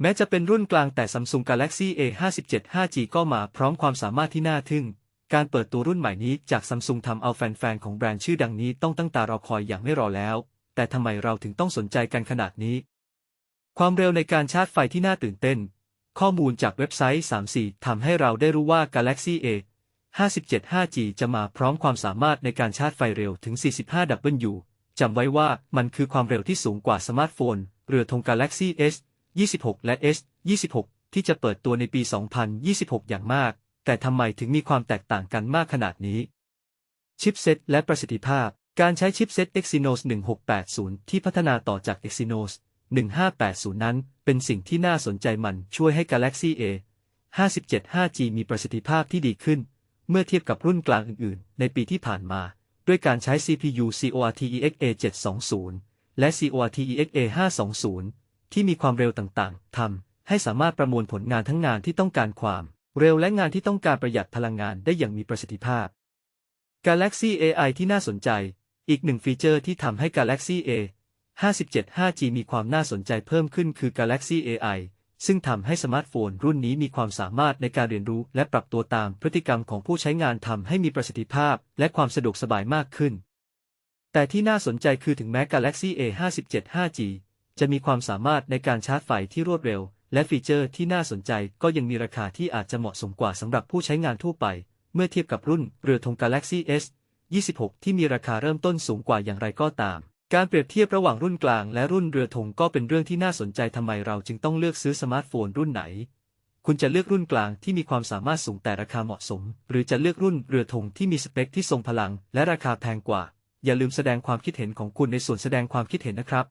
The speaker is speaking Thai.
แม้จะเป็นรุ่นกลางแต่ Samsung Galaxy A57 5G ก็มาพร้อมความสามารถที่น่าทึ่ง การเปิดตัวรุ่นใหม่นี้จาก Samsung ทำเอาแฟนๆของแบรนด์ชื่อดังนี้ต้องตั้งตารอคอยอย่างไม่รอแล้ว แต่ทำไมเราถึงต้องสนใจกันขนาดนี้ ความเร็วในการชาร์จไฟที่น่าตื่นเต้น ข้อมูลจากเว็บไซต์ 34ทำให้เราได้รู้ว่า Galaxy A 57 5G จะมาพร้อมความสามารถในการชาร์จไฟเร็วถึง 45 W จำไว้ว่ามันคือความเร็วที่สูงกว่าสมาร์ทโฟน เรือธง Galaxy S 26 และ S 26 ที่จะเปิดตัวในปี 2026 อย่างมาก แต่ทำไมถึงมีความแตกต่างกันมากขนาดนี้ ชิปเซตและประสิทธิภาพ การใช้ชิปเซต Exynos 1680 ที่พัฒนาต่อจาก Exynos 1580 นั้น เป็นสิ่งที่น่าสนใจมันช่วยให้ Galaxy A 57 5G มีประสิทธิภาพที่ดีขึ้น เมื่อเทียบกับรุ่นกลางอื่นๆ ในปีที่ผ่านมา ด้วยการใช้ CPU Cortex A720 และ Cortex A520 ที่มีความเร็วต่างๆ ทำให้สามารถประมวลผลงานทั้งงานที่ต้องการความเร็วและงานที่ต้องการประหยัดพลังงานได้อย่างมีประสิทธิภาพ Galaxy AI ที่น่าสนใจ อีกหนึ่งฟีเจอร์ที่ทำให้ Galaxy A 57 5G มีความน่าสนใจเพิ่มขึ้นคือ Galaxy AI ซึ่งทำให้สมาร์ทโฟนรุ่นนี้มีความสามารถในการเรียนรู้และปรับตัวตามพฤติกรรมของผู้ใช้งานทำให้มีประสิทธิภาพและความสะดวกสบายมากขึ้น แต่ที่น่าสนใจคือถึงแม้ Galaxy A 57 5G จะมีความสามารถในการชาร์จไฟที่รวดเร็ว และฟีเจอร์ที่น่าสนใจก็ยังมีราคาที่อาจจะเหมาะสมกว่าสำหรับผู้ใช้งานทั่วไป เมื่อเทียบกับรุ่นเรือธง Galaxy S 26 ที่มีราคาเริ่มต้นสูงกว่าอย่างไรก็ตาม การเปรียบเทียบระหว่างรุ่นกลางและรุ่นเรือธงก็เป็นเรื่องที่น่าสนใจทำไมเราจึงต้องเลือกซื้อสมาร์ทโฟนรุ่นไหน คุณจะเลือกรุ่นกลางที่มีความสามารถสูงแต่ราคาเหมาะสม หรือจะเลือกรุ่นเรือธงที่มีสเปคที่ทรงพลัง และราคาแพงกว่า อย่าลืมแสดงความคิดเห็นของคุณในส่วนแสดงความคิดเห็นนะครับ